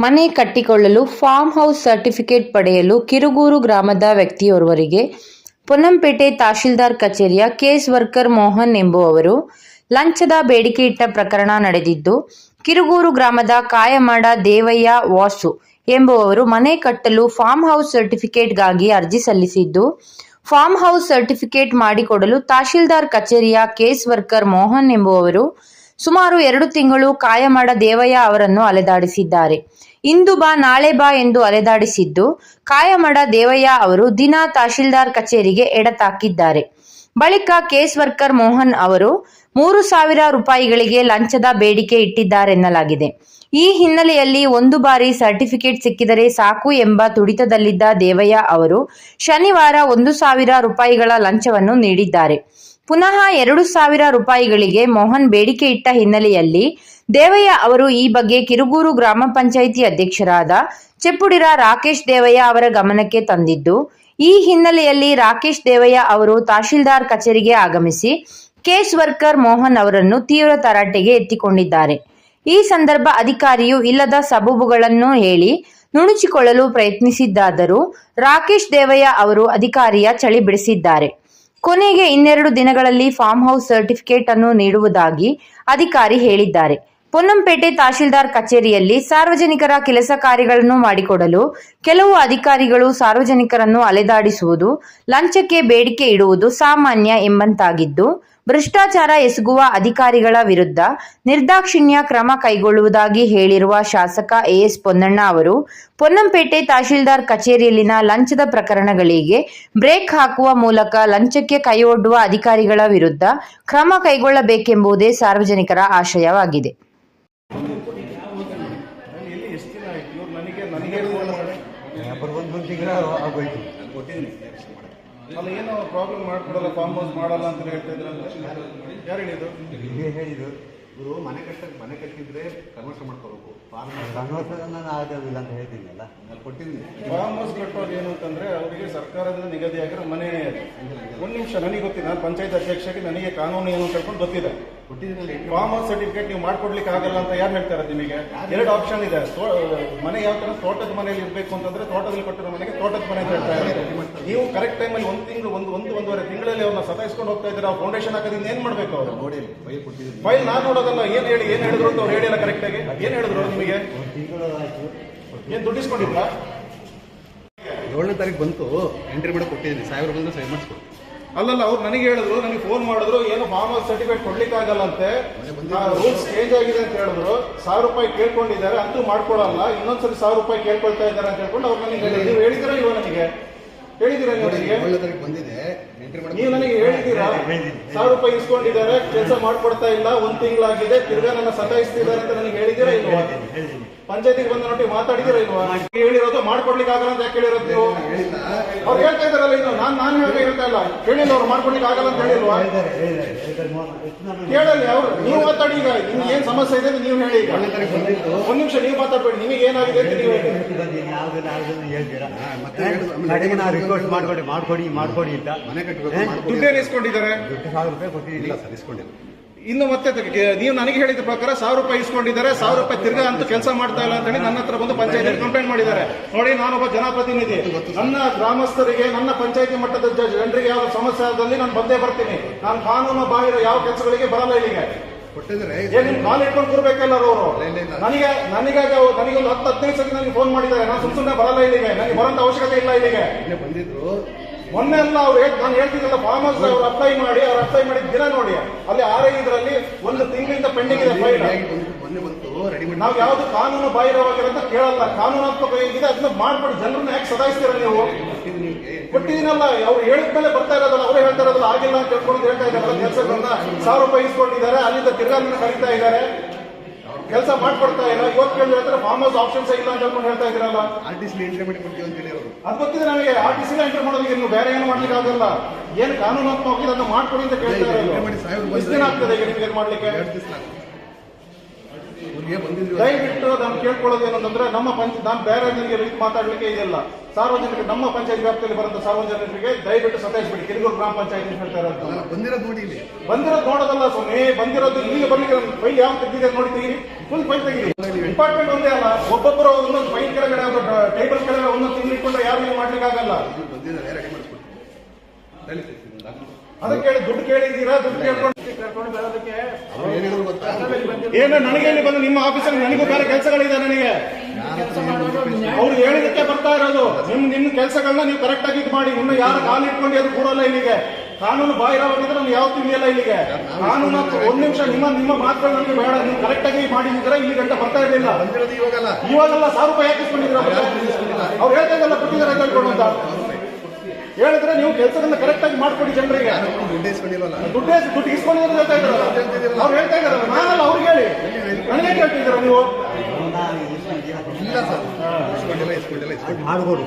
ಮನೆ ಕಟ್ಟಿಕೊಳ್ಳಲು farm house certificate ಪಡೆಯಲು ಕಿರುಗೂರು ಗ್ರಾಮದ ವ್ಯಕ್ತಿಯೋರ್ವರಿಗೆ ಪೊನ್ನಂಪೇಟೆ ತಹಶೀಲ್ದಾರ್ ಕಚೇರಿಯ ಕೇಸ್ ವರ್ಕರ್ ಮೋಹನ್ ಎಂಬುವವರು ಲಂಚದ ಬೇಡಿಕೆ ಇಟ್ಟ ಪ್ರಕರಣ ನಡೆದಿದ್ದು, ಕಿರುಗೂರು ಗ್ರಾಮದ ಕಾಯಮಾಡ ದೇವಯ್ಯ ವಾಸು ಎಂಬುವವರು ಮನೆ ಕಟ್ಟಲು ಫಾರ್ಮ್ ಹೌಸ್ ಸರ್ಟಿಫಿಕೇಟ್ಗಾಗಿ ಅರ್ಜಿ ಸಲ್ಲಿಸಿದ್ದು, ಫಾರ್ಮ್ ಹೌಸ್ ಸರ್ಟಿಫಿಕೇಟ್ ಮಾಡಿಕೊಡಲು ತಹಶೀಲ್ದಾರ್ ಕಚೇರಿಯ ಕೇಸ್ ವರ್ಕರ್ ಮೋಹನ್ ಎಂಬುವವರು ಸುಮಾರು ಎರಡು ತಿಂಗಳು ಕಾಯಮಾಡ ದೇವಯ್ಯ ಅವರನ್ನು ಅಲೆದಾಡಿಸಿದ್ದಾರೆ. ಇಂದು ಬಾ, ನಾಳೆ ಬಾ ಎಂದು ಅಲೆದಾಡಿಸಿದ್ದು ಕಾಯಮಡ ದೇವಯ್ಯ ಅವರು ದಿನ ತಹಶೀಲ್ದಾರ್ ಕಚೇರಿಗೆ ಎಡತಾಕಿದ್ದಾರೆ ಬಳಿಕ ಕೇಸ್ ವರ್ಕರ್ ಮೋಹನ್ ಅವರು ಮೂರು ಸಾವಿರ ರೂಪಾಯಿಗಳಿಗೆ ಲಂಚದ ಬೇಡಿಕೆ ಇಟ್ಟಿದ್ದಾರೆನ್ನಲಾಗಿದೆ. ಈ ಹಿನ್ನೆಲೆಯಲ್ಲಿ ಒಂದು ಬಾರಿ ಸರ್ಟಿಫಿಕೇಟ್ ಸಿಕ್ಕಿದರೆ ಸಾಕು ಎಂಬ ತುಡಿತದಲ್ಲಿದ್ದ ದೇವಯ್ಯ ಅವರು ಶನಿವಾರ ಒಂದು ಸಾವಿರ ರೂಪಾಯಿಗಳ ಲಂಚವನ್ನು ನೀಡಿದ್ದಾರೆ. ಪುನಃ ಎರಡು ಸಾವಿರ ರೂಪಾಯಿಗಳಿಗೆ ಮೋಹನ್ ಬೇಡಿಕೆ ಇಟ್ಟ ಹಿನ್ನೆಲೆಯಲ್ಲಿ ದೇವಯ್ಯ ಅವರು ಈ ಬಗ್ಗೆ ಕಿರುಗೂರು ಗ್ರಾಮ ಪಂಚಾಯಿತಿ ಅಧ್ಯಕ್ಷರಾದ ಚೆಪ್ಪುಡಿರ ರಾಕೇಶ್ ದೇವಯ್ಯ ಅವರ ಗಮನಕ್ಕೆ ತಂದಿದ್ದು, ಈ ಹಿನ್ನೆಲೆಯಲ್ಲಿ ರಾಕೇಶ್ ದೇವಯ್ಯ ಅವರು ತಹಶೀಲ್ದಾರ್ ಕಚೇರಿಗೆ ಆಗಮಿಸಿ ಕೇಸ್ ವರ್ಕರ್ ಮೋಹನ್ ಅವರನ್ನು ತೀವ್ರ ತರಾಟೆಗೆ ಎತ್ತಿಕೊಂಡಿದ್ದಾರೆ. ಈ ಸಂದರ್ಭ ಅಧಿಕಾರಿಯು ಇಲ್ಲದ ಸಬೂಬುಗಳನ್ನು ಹೇಳಿ ನುಣುಚಿಕೊಳ್ಳಲು ಪ್ರಯತ್ನಿಸಿದ್ದಾದರೂ ರಾಕೇಶ್ ದೇವಯ್ಯ ಅವರು ಅಧಿಕಾರಿಯ ಚಳಿ ಬಿಡಿಸಿದ್ದಾರೆ. ಕೊನೆಗೆ ಇನ್ನೆರಡು ದಿನಗಳಲ್ಲಿ ಫಾರ್ಮ್ ಹೌಸ್ ಸರ್ಟಿಫಿಕೇಟ್ ಅನ್ನು ನೀಡುವುದಾಗಿ ಅಧಿಕಾರಿ ಹೇಳಿದ್ದಾರೆ. ಪೊನ್ನಂಪೇಟೆ ತಹಶೀಲ್ದಾರ್ ಕಚೇರಿಯಲ್ಲಿ ಸಾರ್ವಜನಿಕರ ಕೆಲಸ ಕಾರ್ಯಗಳನ್ನು ಮಾಡಿಕೊಡಲು ಕೆಲವು ಅಧಿಕಾರಿಗಳು ಸಾರ್ವಜನಿಕರನ್ನು ಅಲೆದಾಡಿಸುವುದು, ಲಂಚಕ್ಕೆ ಬೇಡಿಕೆ ಇಡುವುದು ಸಾಮಾನ್ಯ ಎಂಬಂತಾಗಿದ್ದು ಭ್ರಷ್ಟಾಚಾರ ಎಸಗುವ ಅಧಿಕಾರಿಗಳ ವಿರುದ್ಧ ನಿರ್ದಾಕ್ಷಿಣ್ಯ ಕ್ರಮ ಕೈಗೊಳ್ಳುವುದಾಗಿ ಹೇಳಿರುವ ಶಾಸಕ ಎಎಸ್ ಪೊನ್ನಣ್ಣ ಅವರು ಪೊನ್ನಂಪೇಟೆ ತಹಶೀಲ್ದಾರ್ ಕಚೇರಿಯಲ್ಲಿನ ಲಂಚದ ಪ್ರಕರಣಗಳಿಗೆ ಬ್ರೇಕ್ ಹಾಕುವ ಮೂಲಕ ಲಂಚಕ್ಕೆ ಕೈಯೊಡ್ಡುವ ಅಧಿಕಾರಿಗಳ ವಿರುದ್ಧ ಕ್ರಮ ಕೈಗೊಳ್ಳಬೇಕೆಂಬುದೇ ಸಾರ್ವಜನಿಕರ ಆಶಯವಾಗಿದೆ. ನನಗೆ ಪ್ರಾಬ್ಲಮ್ ಮಾಡ್ಕೊಡಲ್ಲ ಫಾರ್ಮ್ ಹೌಸ್ ಮಾಡಲ್ಲ ಅಂತ ಹೇಳ್ತಾ ಇದ್ರಲ್ಲ. ಯಾರು ಹೇಳಿದ್ರು ಹೇಳಿದ್ರು ಇವರು ಮನೆ ಕಟ್ಟಕ್ಕೆ ಮನೆ ಕಟ್ಟಿದ್ರೆ ಕನ್ವರ್ಷನ್ ಮಾಡ್ಕೋಬೇಕು. ನಾನು ಆಗೋದಿಲ್ಲ ಅಂತ ಹೇಳ್ತೀನಲ್ಲ? ನಾನು ಕೊಟ್ಟಿದ್ದೀನಿ. ಫಾರ್ಮ್ ಹೌಸ್ ಕಟ್ಟೋದು ಏನು ಅಂತಂದ್ರೆ ಅವರಿಗೆ ಸರ್ಕಾರದಿಂದ ನಿಗದಿಯಾಗಿರೋ ಮನೆ ಒಂದು ನಿಮಿಷ ನನಗೆ ಗೊತ್ತಿಲ್ಲ. ನಾನು ಪಂಚಾಯತ್ ಅಧ್ಯಕ್ಷಕ್ಕೆ ನನಗೆ ಕಾನೂನು ಏನು ಅಂತ ಹೇಳ್ಕೊಂಡು ಗೊತ್ತಿದೆ. ಕೊಟ್ಟಿದ್ದೀನಿ ಫಾರ್ಮ್ ಹೌಸ್ ಸರ್ಟಿಫಿಕೇಟ್ ನೀವು ಮಾಡ್ಕೊಡ್ಲಿಕ್ಕೆ ಆಗಲ್ಲ ಅಂತ ಯಾರು ಹೇಳ್ತಾರೆ ನಿಮಗೆ? ಎರಡು ಆಪ್ಷನ್ ಇದೆ. ಮನೆ ಯಾವ ತರ ತೋಟದ ಮನೆಯಲ್ಲಿ ಇರಬೇಕು ಅಂತಂದ್ರೆ ತೋಟದಲ್ಲಿ ಕೊಟ್ಟಿರೋ ಮನೆಗೆ ತೋಟದ ಮನೆ ಅಂತ ಹೇಳ್ತಾ ಇದ್ದಾರೆ ನೀವು ಕರೆಕ್ಟ್ ಟೈಮಲ್ಲಿ ಒಂದು ತಿಂಗಳು ಒಂದು ಒಂದು ಒಂದೂವರೆ ತಿಂಗಳಲ್ಲಿ ಅವ್ರನ್ನ ಸತಾಯಿಸ್ಕೊಂಡು ಹೋಗ್ತಾ ಇದ್ದಾರೆ? ಫೌಂಡೇಶನ್ ಹಾಕೋದ್ರಿಂದ ಏನ್ ಮಾಡ್ಬೇಕು ಅವರು? ನೋಡಿ ಫೈಲ್ ಕೊಟ್ಟಿದ್ದೀನಿ. ಫೈಲ್ ನಾನು ನೋಡೋದಲ್ಲ ಏನ್ ಹೇಳಿ ಏನ್ ಹೇಳಿದ್ರು ಅಂತ ಅವ್ರು ಹೇಳಿಲ್ಲ ಕರೆಕ್ಟ್ ಆಗಿ. ಏನ್ ಹೇಳಿದ್ರು ನಿಮಗೆ? ಏನ್ ದುಡ್ಡು ಇಸ್ಕೊಂಡಿದ್ರಾ ಏಳನೇ ತಾರೀಕು ಬಂತು ಎಂಟ್ರಿ ಮಾಡಿ ಕೊಟ್ಟಿದ್ದೀನಿ. ಸಾವಿರ ಬಂದ್ರೆ ಸೈನ್ ಮಾಡಿಸ್ಕೊಡಿ. ಅಲ್ಲಲ್ಲ ಅವ್ರು ನನಗೆ ಹೇಳಿದ್ರು ನನಗೆ ಫೋನ್ ಮಾಡಿದ್ರು ಏನು ಫಾರ್ಮ್ ಹೌಸ್ ಸರ್ಟಿಫಿಕೇಟ್ ಕೊಡ್ಲಿಕ್ಕೆ ಆಗಲ್ಲ ಅಂತೆ ರೂಲ್ಸ್ ಚೇಂಜ್ ಆಗಿದೆ ಅಂತ ಹೇಳಿದ್ರು. ಸಾವಿರ ರೂಪಾಯಿ ಕೇಳ್ಕೊಂಡಿದ್ದಾರೆ ಅಂತೂ ಮಾಡ್ಕೊಡಲ್ಲ ಇನ್ನೊಂದ್ಸರಿ ಸಾವಿರ ರೂಪಾಯಿ ಕೇಳ್ಕೊಳ್ತಾ ಇದ್ದಾರೆ ಅಂತ ಹೇಳ್ಕೊಂಡು ಅವ್ರು ನನಗೆ ಹೇಳಿದ್ರು. ನೀವು ಹೇಳಿದಿರಾ ಇವ ನನಗೆ? ಹೇಳಿದಿರಾ ಬಂದಿದೆ. ನೀವು ನನಗೆ ಹೇಳಿದ್ದೀರಾ? ಸಾವಿರ ರೂಪಾಯಿ ಇಸ್ಕೊಂಡಿದ್ದಾರೆ ಕೆಲಸ ಮಾಡ್ಕೊಡ್ತಾ ಇಲ್ಲ ಒಂದ್ ತಿಂಗಳಾಗಿದೆ ತಿರ್ಗಾ ನನ್ನ ಸತಾಯಿಸ್ತಿದ್ದಾರೆ ಅಂತ ನನಗೆ ಹೇಳಿದಿರಾ ಇಲ್ವಾ? ಪಂಚಾಯತಿಗೆ ಬಂದ ನೋಡಿ ಮಾತಾಡಿದಿರಾ ಇಲ್ವಾ? ಹೇಳಿರೋದು ಮಾಡ್ಕೊಡ್ಲಿಕ್ಕೆ ಆಗಲ್ಲ ಅಂತ ಯಾಕೆ ಹೇಳಿರೋದು ನೀವು? ಅವ್ರು ಹೇಳ್ತಾ ಇದಾರಲ್ಲ ಇನ್ನು ನಾನು ನಾನು ಹೇಗೆ ಹೇಳ್ತಾ ಇಲ್ಲ. ಹೇಳಿಲ್ಲ ಅವ್ರು ಮಾಡ್ಕೊಡ್ಲಿಕ್ಕೆ ಆಗಲ್ಲ ಅಂತ ಹೇಳಿಲ್ವಾ? ಕೇಳಲ್ಲ ಅವ್ರು ನೀವು ಮಾತಾಡಿ ಈಗ ನಿಮ್ಗೆ ಏನ್ ಸಮಸ್ಯೆ ಇದೆ ಅಂತ ನೀವು ಹೇಳಿ ಈಗ. ಒಂದ್ ನಿಮಿಷ ನೀವು ಮಾತಾಡ್ಬೇಡಿ ನಿಮಗೆ ಏನಾಗಿದೆ ಅಂತ ನೀವು ಹೇಳಿ. ಹೇಳ್ತೀರಾ? ರಿಕ್ವೆಸ್ಟ್ ಮಾಡ್ಕೊಡಿ ಮಾಡ್ಕೊಡಿ ಮಾಡ್ಕೊಡಿ ಅಂತ. ಮನೆ ಕಟ್ಟಬೇಕು? ಮಾಡ್ಕೊಡಿ ದುಡ್ಡೇನು ಇಸ್ಕೊಂಡಿದ್ದಾರೆ? ದುಡ್ಡು ಸಾವಿರ ರೂಪಾಯಿ ಕೊಟ್ಟಿದ್ದೀನಿ. ಇಲ್ಲ ಸರ್ ಇಸ್ಕೊಂಡಿಲ್ಲ. ಇನ್ನು ಮತ್ತೆ ನೀವು ನನಗೆ ಹೇಳಿದ ಪ್ರಕಾರ ಸಾವಿರ ರೂಪಾಯಿ ಇಸ್ಕೊಂಡಿದ್ದಾರೆ ಸಾವಿರ ರೂಪಾಯಿ ತಿರ್ಗಾ ಅಂತ ಕೆಲಸ ಮಾಡ್ತಾ ಇಲ್ಲ ಅಂತ ಹೇಳಿ ನನ್ನ ಹತ್ರ ಬಂದು ಪಂಚಾಯತಿ ಕಂಪ್ಲೇಂಟ್ ಮಾಡಿದ್ದಾರೆ. ನೋಡಿ ನಾನೊಬ್ಬ ಜನಪ್ರತಿನಿಧಿ. ನನ್ನ ಗ್ರಾಮಸ್ಥರಿಗೆ ನನ್ನ ಪಂಚಾಯತಿ ಮಟ್ಟದ ಜ- ಜನರಿಗೆ ಯಾವ ಸಮಸ್ಯೆ ಆದಲ್ಲಿ ನಾನು ಬಂದೇ ಬರ್ತೀನಿ. ನಾನು ಕಾನೂನು ಬಾಹಿರ ಯಾವ ಕೆಲಸಗಳಿಗೆ ಬರಲ್ಲ ಇಲ್ಲಿಗೆ. ಕೊಟ್ಟಿದ್ರೆ ಕಾಲ್ ಇಟ್ಕೊಂಡು ಕೂರ್ಬೇಕಲ್ಲ ಅವರು. ನನಗೆ. ನನಗೆ ನನಗೊಂದು ಹತ್ತು ಹದಿನೈದು ಸತಿ ನನಗೆ ಫೋನ್ ಮಾಡಿದ್ದಾರೆ. ನಾನು ಸುಮ್ ಸುಮ್ಮನೆ ಬರಲ್ಲ ಇಲ್ಲಿಗೆ. ನನಗೆ ಬರೋಂತ ಅವಶ್ಯಕತೆ ಇಲ್ಲ ಇಲ್ಲಿಗೆ. ಇಲ್ಲೇ ಬಂದಿದ್ರು. ಮೊನ್ನೆ ಎಲ್ಲ ಅವ್ರು ನಾನು ಹೇಳ್ತಿದ್ದಲ್ಲ ಫಾರ್ಮ್ ಹೌಸ್ ಅವ್ರು ಅಪ್ಲೈ ಮಾಡಿ ಅವ್ರು ಅಪ್ಲೈ ಮಾಡಿದ ದಿನ ನೋಡಿ. ಅಲ್ಲಿ ಆರೇ ಇದರಲ್ಲಿ ಒಂದು ತಿಂಗಳಿಂದ ಪೆಂಡಿಂಗ್ ಇದೆ ಫೈಲ್ ನಾವು ಯಾವ್ದು ಕಾನೂನು ಬಾಹಿರವಾಗಿರಂತ ಕೇಳಲ್ಲ. ಕಾನೂನಾತ್ಮಕ ಏನಿದೆ ಅದನ್ನ ಮಾಡ್ಬಿಟ್ಟು ಜನರನ್ನ ಯಾಕೆ ಸದಾಯಿಸ್ತೀರ ನೀವು? ಕೊಟ್ಟಿದ್ದೀನಿ ನಿಮ್ಗೆ. ಕೊಟ್ಟಿದ್ದೀನಲ್ಲ ಅವ್ರು ಹೇಳಿದ ಮೇಲೆ ಬರ್ತಾ ಇರೋದಲ್ಲ ಅವರೇ ಹೇಳ್ತಾ ಇರೋದಲ್ಲ ಆಗಿಲ್ಲ ಅಂತ ಹೇಳ್ಕೊಂಡು ಹೇಳ್ತಾ ಇದ್ದಾರಲ್ಲ ಕೆಲಸಗಳನ್ನ ಸಾವಿರ ರೂಪಾಯಿ ಇಸ್ಕೊಂಡಿದ್ದಾರೆ ಅಲ್ಲಿಂದ ತಿರ್ಗಾ ನನ್ನ ಕರೀತಾ ಇದ್ದಾರೆ. ಕೆಲಸ ಮಾಡ್ಕೊಡ್ತಾ ಇಲ್ಲ. ಇವತ್ತು ಕೇಳಿದ್ರೆ ಫಾರ್ಮ್ ಹೌಸ್ ಆಪ್ಷನ್ಸ್ ಇಲ್ಲ ಅಂತ ಹೇಳ್ಕೊಂಡು ಹೇಳ್ತಾ ಇದ್ದೀರಲ್ಲ. ಆರ್ ಟಿ ಸಿ ಎಂಟ್ರಿ ಮಾಡಿ ಕೊಡ್ತೀವಿ ಅಂತ ಹೇಳಿರೋರು ಅದು ಗೊತ್ತಿದೆ ನನಗೆ ಆರ್ ಟಿ ಸಿ ಎಂಟ್ರಿ ಮಾಡೋದಕ್ಕೆ ನೀವು ಬೇರೆ ಏನು ಮಾಡ್ಲಿಕ್ಕೆ ಆಗಲ್ಲ. ಏನು ಕಾನೂನಾತ್ಮಕವಾಗಿ ಅದನ್ನು ಮಾಡ್ಕೊಡಿ ಅಂತ ಕೇಳ್ತಾ ಇಲ್ಲ, ಎಂಟ್ರಿ ಮಾಡಿ ಸಾವಿರ ಇರೋದು ಎಷ್ಟು ದಿನ ಆಗ್ತದೆ ಈಗ ನಿಮ್ಗೆ ಏನು ಮಾಡ್ಲಿಕ್ಕೆ ಎರಡು ದಿವಸ ಈಗ ಬಂದಿದ್ವಿ ದಯವಿಟ್ಟು ನಾನು ಕೇಳ್ಕೊಳ್ಳೋದು ಏನಂತಂದ್ರೆ ನಮ್ಮ ಪಂಚ ನಾನು ಬೇರೆ ಜನರಿಗೆ ರೀತಿ ಮಾತಾಡ್ಲಿಕ್ಕೆ ಇದೆಲ್ಲ. ಸಾರ್ವಜನಿಕ ನಮ್ಮ ಪಂಚಾಯತ್ ವ್ಯಾಪ್ತಿಯಲ್ಲಿ ಬರುವಂತ ಸಾರ್ವಜನಿಕರಿಗೆ ದಯವಿಟ್ಟು ಸತಾಯಿಸ್ಬಿಡಿ ಕಿರಿಗೂರು ಗ್ರಾಮ ಪಂಚಾಯತ್ ಅಂತ ಹೇಳ್ತಾ ಇರೋದು. ಬಂದಿರೋದು ನೋಡಿ ಇಲ್ಲಿ. ಬಂದಿರೋದು ನೋಡೋದಲ್ಲ ಸುಮ್ಮನೆ ಬಂದಿರೋದು ಇಲ್ಲಿಗೆ ಬರ್ಲಿಕ್ಕೆ ಫೈಲ್ ಯಾವ ತೆಗ್ದಿದೆ ನೋಡಿ ತೆಗೀರಿ. ಫುಲ್ ಫೈಲ್ ತೆಗೀರಿ. ಡಿಪಾರ್ಟ್ಮೆಂಟ್ ಒಂದೇ ಅಲ್ಲ. ಒಬ್ಬೊಬ್ಬರು ಒಂದೊಂದು ಫೈಲ್ ಕೆಳಗಡೆ ಟೇಬಲ್ ಕೆಳಗಡೆ ಒಂದೊಂದು ತಿಂಗಳಿಕೊಂಡು ಯಾರು ಮಾಡ್ಲಿಕ್ಕೆ ಆಗಲ್ಲ. ಹೇಳಿ. ಅದಕ್ಕೆ ದುಡ್ಡು ಕೇಳಿದ್ದೀರಾ? ದುಡ್ಡು ಕೇಳ್ಕೊಂಡು ಕರ್ಕೊಂಡು ಬರೋದಕ್ಕೆ ಏನ್ ನನಗೆ ಇಲ್ಲಿ ಬಂದು ನಿಮ್ಮ ಆಫೀಸಲ್ಲಿ ನನಗೂ ಬೇರೆ ಕೆಲಸಗಳಿದೆ ನನಗೆ? ಅವ್ರು ಹೇಳಿದಕ್ಕೆ ಬರ್ತಾ ಇರೋದು. ನಿಮ್ ನಿಮ್ ಕೆಲಸಗಳನ್ನ ನೀವು ಕರೆಕ್ಟ್ ಆಗಿ ಇದು ಮಾಡಿ. ಇನ್ನು ಯಾರು ಕಾಲು ಇಟ್ಕೊಂಡು ಅದು ಕೂಡಲ್ಲ ಇಲ್ಲಿಗೆ. ಕಾನೂನು ಬಾಹಿರವಾಗಿದ್ರೆ ನಾನು ಯಾವ ತಿಳಿಯಲ್ಲ ಇಲ್ಲಿಗೆ. ಕಾನೂನು ಒಂದ್ ನಿಮಿಷ ನಿಮ್ಮ ನಿಮ್ಮ ಮಾತುಗಳು ನನಗೆ ಬೇಡ. ನೀವು ಕರೆಕ್ಟ್ ಆಗಿ ಮಾಡಿದ್ರೆ ಇಲ್ಲಿ ಗಂಟೆ ಬರ್ತಾ ಇರಲಿಲ್ಲ. ಇವಾಗಲ್ಲ. ಸಾವಿರ ರೂಪಾಯಿ ಯಾಕೆ ಇಸ್ಕೊಂಡಿದ್ದೀರಾ ಅವ್ರು ಹೇಳ್ತಾ ಇದ್ದಲ್ಲ ಕೊಟ್ಟಿದ್ದಾರೆ ಅಂತ. ಹೇಳಿದ್ರೆ ನೀವು ಕೆಲಸಗಳನ್ನ ಕರೆಕ್ಟ್ ಆಗಿ ಮಾಡ್ಕೊಡಿ ಜನರಿಗೆ. ದುಡ್ಡು ಇಸ್ಕೊಂಡಿಲ್ವಲ್ಲ ದುಡ್ಡು ದುಡ್ಡು ಹೇಳ್ತಾ ಇದ್ದಾರಲ್ಲ. ಅವ್ರು ಹೇಳ್ತಾ ಇದ್ದಾರಲ್ಲ ನಾನಲ್ಲ ಅವ್ರಿಗೆ ಹೇಳಿ ನನಗೆ ಕೇಳ್ತಿದ್ದೀರಾ ನೀವು? ಇಲ್ಲ ಸರ್. ಇಸ್ಕೊಂಡಿಲ್ಲ ಇಸ್ಕೊಂಡಿಲ್ಲ ಇಸ್ಕೊಂಡು ಮಾಡ್ಕೊಡು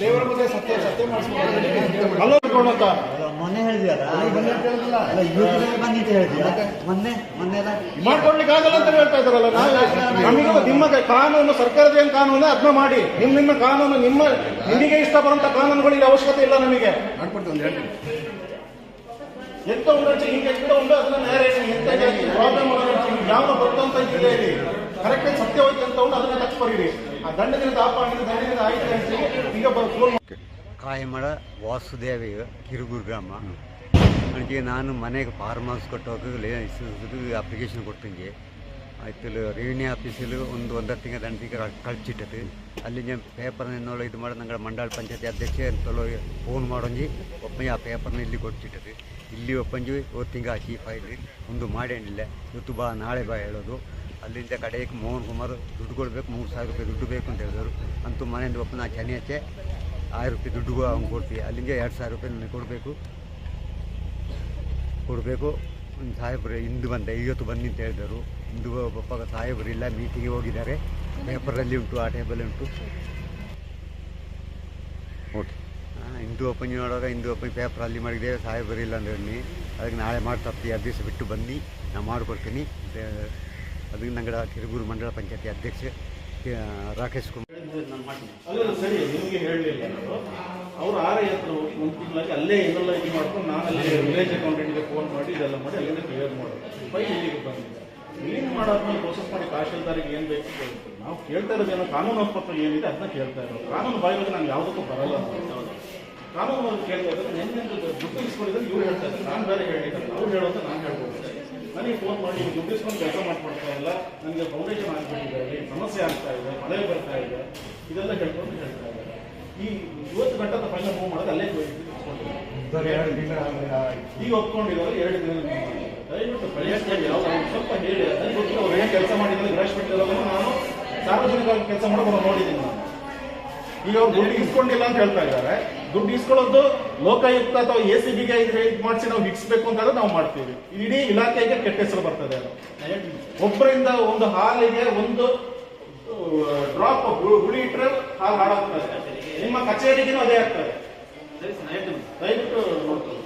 ದೇವರ ಮುಂದೆ ಸತ್ಯ ಸತ್ಯ ಮಾಡಿಸ್ಕೊಂಡಂತ ಮೊನ್ನೆ ಹೇಳಿದ್ಯಲ್ಲ ಅಲ್ಲ ಇವತ್ತು ಬಂದಿತ್ತು ಹೇಳಿದ್ಯಾ? ಮೊನ್ನೆ ಮೊನ್ನೆ ಎಲ್ಲ ಮಾಡ್ಕೊಡ್ಲಿಕ್ಕೆ ಆಗಲ್ಲ ಅಂತ ಹೇಳ್ತಾ ಇದ್ದಾರಲ್ಲ ನಮಗೆ ನಿಮ್ಮ ಕಾನೂನು ಸರ್ಕಾರದ ಏನ್ ಕಾನೂನು ಅದ್ನ ಮಾಡಿ. ನಿಮ್ ನಿಮ್ಮ ಕಾನೂನು ನಿಮ್ಮ ನಿಮಗೆ ಇಷ್ಟ ಬರುವಂತ ಕಾನೂನುಗಳಿಗೆ ಅವಶ್ಯಕತೆ ಇಲ್ಲ ನಮಗೆ. ಮಾಡ್ಕೊಡ್ತೀನಿ ಹೇಳ್ತೀನಿ. ಎಂತ ಒಂದು ಹಿಂಗೆ ಉಂಟು ಅದನ್ನ ನ್ಯಾರೇಷನ್ ಎಂತ ಪ್ರಾಬ್ಲಮ್ ಯಾವ ಬರ್ತಂತ ಇದೆ ಇಲ್ಲಿ. ಕರೆಕ್ಟ್ ಸತ್ಯ ಹೋಯ್ತು ಅಂತ ಉಂಟು ಅದನ್ನ ಟಚ್ ಬರೀರಿ ಆ ಕಾಯಮಡ ವಾಸುದೇವ ಕಿರುಗೂರು ಗ್ರಾಮ. ನನಗೆ ನಾನು ಮನೆಗೆ ಫಾರ್ಮ್ ಹೌಸ್ ಕೊಟ್ಟೋಗಿ ಅಪ್ಲಿಕೇಶನ್ ಕೊಡ್ತೀನಿ. ಆಯ್ತು ರೆವಿನ್ಯೂ ಆಫೀಸಲ್ಲಿ ಒಂದು ಒಂದರ ತಿಂಗಳ ದಂಡ ತಿಂಗಳ ಕಳ್ಚಿಟ್ಟದು ಅಲ್ಲಿ ಪೇಪರ್ನೆಲ್ಲ ಇದು ಮಾಡಿ ನಂಗೆ ಮಂಡಳ ಪಂಚಾಯತಿ ಅಧ್ಯಕ್ಷ ಅಂತಲೋ ಫೋನ್ ಮಾಡೋಂಜಿ ಒಪ್ಪಂಜಿ ಆ ಪೇಪರ್ನ ಇಲ್ಲಿ ಕೊಟ್ಟಿಟ್ಟದು ಇಲ್ಲಿ ಒಪ್ಪಂಜಿ ಒಂದು ತಿಂಗ ಹಾಕಿ ಫೈಲ್ ಒಂದು ಮಾಡೇನಿಲ್ಲ ಇವತ್ತು ಬಾ ನಾಳೆ ಬಾ ಹೇಳೋದು. ಅಲ್ಲಿಂದ ಕಡೆಗೆ ಮೋಹನ್ ಕುಮಾರ್ ದುಡ್ಡು ಕೊಡಬೇಕು, ಮೂರು ಸಾವಿರ ರೂಪಾಯಿ ದುಡ್ಡು ಬೇಕು ಅಂತ ಹೇಳಿದರು. ಅಂತೂ ಮನೆಯಿಂದ ಒಪ್ಪನ ಹಚ್ಚೆ ಆರು ರೂಪಾಯಿ ದುಡ್ಡು ಅವ್ನು ಕೊಡ್ತೀವಿ. ಅಲ್ಲಿಂದ ಎರಡು ಸಾವಿರ ರೂಪಾಯಿ ನನಗೆ ಕೊಡಬೇಕು. ಕೊಡಬೇಕು. ಒಂದು ಸಾಹೇಬ್ರು ಇಂದು ಬಂದೆ ಇವತ್ತು ಬನ್ನಿ ಅಂತ ಹೇಳಿದರು. ಇಂದು ಒಬ್ಬ ಸಾಹೇಬ್ರು ಇಲ್ಲ, ಮೀಟಿಂಗಿಗೆ ಹೋಗಿದ್ದಾರೆ. ಪೇಪರಲ್ಲಿ ಉಂಟು, ಆ ಟೇಬಲ್ ಉಂಟು. ಓಕೆ. ಇಂದು ಓಪನ್ ನೋಡುವಾಗ ಹಿಂದೂ ಓಪನ್ ಪೇಪರ್ ಅಲ್ಲಿ ಮಾಡಿದ್ದೇವೆ ಸಾಹೇಬರು ಇಲ್ಲ ಅಂದ್ರೆ ಅದಕ್ಕೆ ನಾಳೆ ಮಾಡಿ ಎರಡು ದಿವಸ ಬಿಟ್ಟು ಬನ್ನಿ, ನಾನು ಮಾಡಿಕೊಡ್ತೀನಿ. ದೇ- ಅದಕ್ಕೆ ನಂಗಡ, ಕಿರುಗೂರು ಮಂಡಲ ಪಂಚಾಯತಿ ಅಧ್ಯಕ್ಷ ರಾಕೇಶ್ ಕುಮಾರ್. ನಿಮಗೆ ಹೇಳಲಿಲ್ಲ ಅವರು ಆರ ಹತ್ರ ಹೋಗಿ ಒಂದು ತಿಂಗಳಾಗಿ ಅಲ್ಲೇ ಇದೆಲ್ಲ ಇದು ಮಾಡ್ಕೊಂಡು ನಾನು ಅಲ್ಲಿ ವಿಲೇಜ್ ಅಕೌಂಟೆಂಟ್ಗೆ ಫೋನ್ ಮಾಡಿ ಇದೆಲ್ಲ ಮಾಡಿ ಅಲ್ಲಿಂದ ಕ್ಲಿಯರ್ ಮಾಡೋದು. ಫೈಲ್ ಇಲ್ಲಿಗೆ ಬಂದಿದೆ. ಕ್ಲೀನ್ ಮಾಡಾದ್ಮೇಲೆ ಪ್ರೋಸೆಸ್ ಮಾಡಿ ತಹಶೀಲ್ದಾರಿಗೆ ಏನು ಬೇಕು ನಾವು ಕೇಳ್ತಾ ಏನೋ ಕಾನೂನು ಪತ್ರ ಏನಿದೆ ಅದನ್ನ ಕೇಳ್ತಾ ಇರೋದು. ಕಾನೂನು ಬಾಯಿಗೆ ನಾನು ಯಾವುದಕ್ಕೂ ಬರಲ್ಲ ಕಾನೂನು ಕೇಳ್ತಾ ಇದ್ದಾರೆ, ನೆನ್ನೆ ದುಡ್ಡು ಇವ್ರು ಹೇಳ್ತಾ ಇದ್ದಾರೆ. ನಾನು ಬೇರೆ ಹೇಳಿದ್ದಾರೆ ಅವ್ರು ಹೇಳೋದು ನಾನು ಹೇಳ್ಬೋದು. ನನಗೆ ಫೋನ್ ಮಾಡಿ ನೀವು ದುಡ್ಡು ಇಸ್ಕೊಂಡು ಕೆಲಸ ಮಾಡ್ಕೊಡ್ತಾ ಇಲ್ಲ. ನನಗೆ ಫೌಂಡೇಶನ್ ಆಗ್ಬಿಟ್ಟಿದೆ ಸಮಸ್ಯೆ ಆಗ್ತಾ ಇದೆ? ಮಳೆ ಬರ್ತಾ ಇದೆ. ಇದೆಲ್ಲ ಕೇಳ್ಕೊಂಡು ಹೇಳ್ತಾ ಇದ್ದಾರೆ. ಈ ಇವತ್ತು ಗಂಟದ ಫೈನಲ್ ಮೂವ್ ಮಾಡೋದು ಅಲ್ಲೇ ಈಗ ಒಪ್ಕೊಂಡಿರೋದು ಎರಡು ದಿನ ದಯವಿಟ್ಟು ಪ್ರಯತ್ನ ಯಾವ ಸ್ವಲ್ಪ ಹೇಳಿ. ಅದನ್ನು ಗೊತ್ತಿಲ್ಲ ಅವ್ರು ಏನು ಕೆಲಸ ಮಾಡಿದ್ರೆ ಬಿಟ್ಟಿರೋದನ್ನು ನಾನು ಸಾರ್ವಜನಿಕವಾಗಿ ಕೆಲಸ ಮಾಡೋದು ನೋಡಿದ್ದೀನಿ. ನಾನು ಈಗ ಅವ್ರು ದುಡ್ಡು ಇಸ್ಕೊಂಡಿಲ್ಲ ಅಂತ ಹೇಳ್ತಾ ಇದ್ದಾರೆ. ದುಡ್ಡು ಇಸ್ಕೊಳ್ಳೋದು ಲೋಕಾಯುಕ್ತ ಅಥವಾ ಎ ಸಿ ಬಿಗೆ ಮಾಡಿಸಿ ನಾವು ಹಿಡಿಸ್ಬೇಕು ಅಂತ ನಾವು ಮಾಡ್ತೀವಿ. ಇಡೀ ಇಲಾಖೆಗೆ ಕೆಟ್ಟ ಹೆಸರು ಬರ್ತದೆ ಅದು. ಒಬ್ಬರಿಂದ ಒಂದು ಹಾಲಿಗೆ ಒಂದು ಡ್ರಾಪ್ ಹುಳಿ ಇಟ್ಟರೆ ಹಾಲು ಹಾಳಾಗ್ತದೆ. ನಿಮ್ಮ ಕಚೇರಿಗೆ ಅದೇ ಆಗ್ತದೆ. ದಯವಿಟ್ಟು ನೋಡ್ಕೊಳ್ಳಿ.